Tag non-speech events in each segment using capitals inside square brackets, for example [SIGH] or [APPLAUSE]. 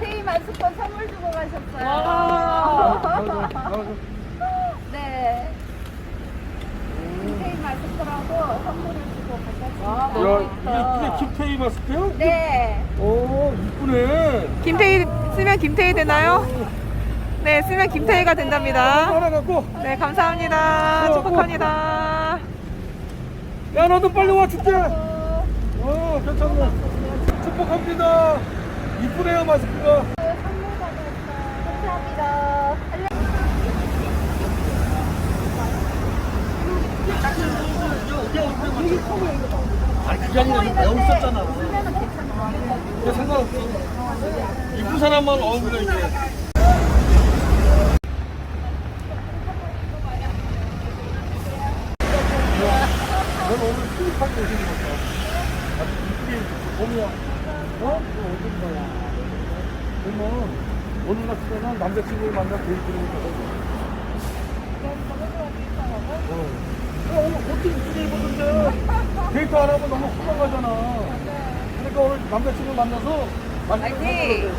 김태희 만수권 선물 주고 가셨어요. 아, [LAUGHS] 네. 김태희 만수권하고 선물을 주고 야, 가셨습니다. 이게, 이게 김태희 마스크요? 네. 오, 이쁘네. 김태희 쓰면 김태희 되나요? 네, 쓰면 김태희가 된답니다. 하나 갖고. 네, 감사합니다. 축복합니다. 야, 너도 빨리 와, 줄게. 어, 어, 괜찮네. 축복합니다. 이쁘네요, 마스크가. 선물 받았어요. 감사합니다. 아니, 그게 아니라. 쓰면은 괜찮아요. 근데 상관없어. 이쁜 사람만 어울려, 이게. 넌 오늘 수입할 때 오신 거야. 아주 이쁘게 봄이야. 어? 이거 어디 거야? 그러면 오늘 때는 남자친구를 만나 데이트를 가거든. 어. 야, 오늘 어떻게 이쁘게 입었는데 데이트 안 하면 너무 허망하잖아. 그러니까 오늘 남자친구 만나서 화이팅!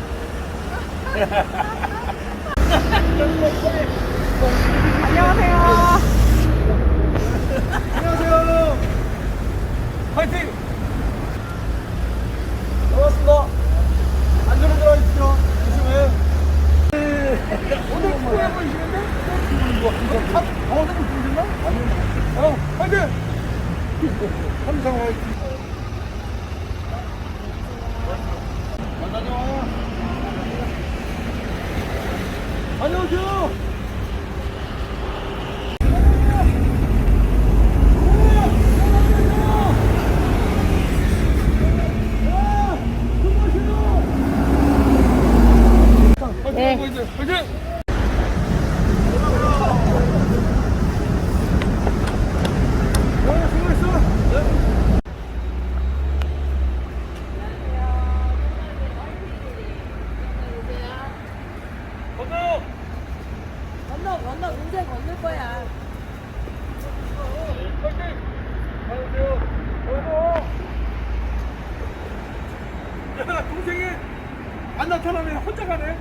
안녕하세요. [LAUGHS] 안녕하세요. 파이팅! 반갑습니다. 안전히 들어가십시오. 조심해. 오늘 코에 보이시는데? 이거 보셨나? 아니요. 어, 파이팅! 항상 화이팅. 다녀와. 안녕하세요. 네. 화이팅! 네, 수고했어. 네. 건너! 건너, 운세 건널 거야. 야, 동생이 안 나타나네. 혼자 가네.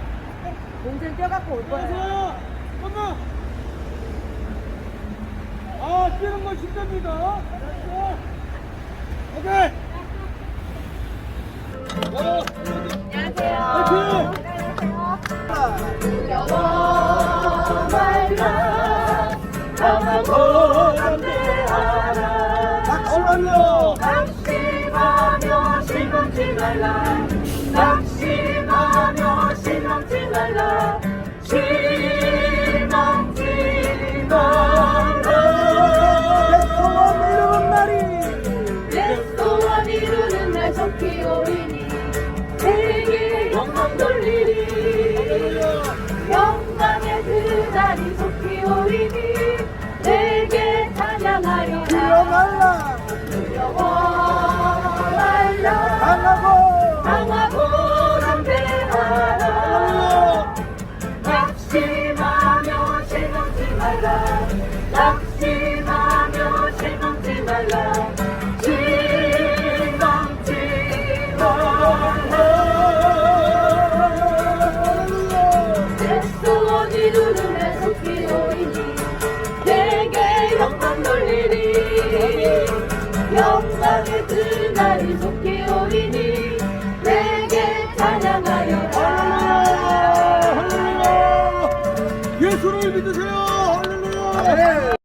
동생 껴갖고 올 안녕하세요. 건너! 아, 뛰는 건 힘듭니다. 잠시만요. 낙심하며 실망치 말라 acabou! 믿으세요. 할렐루야!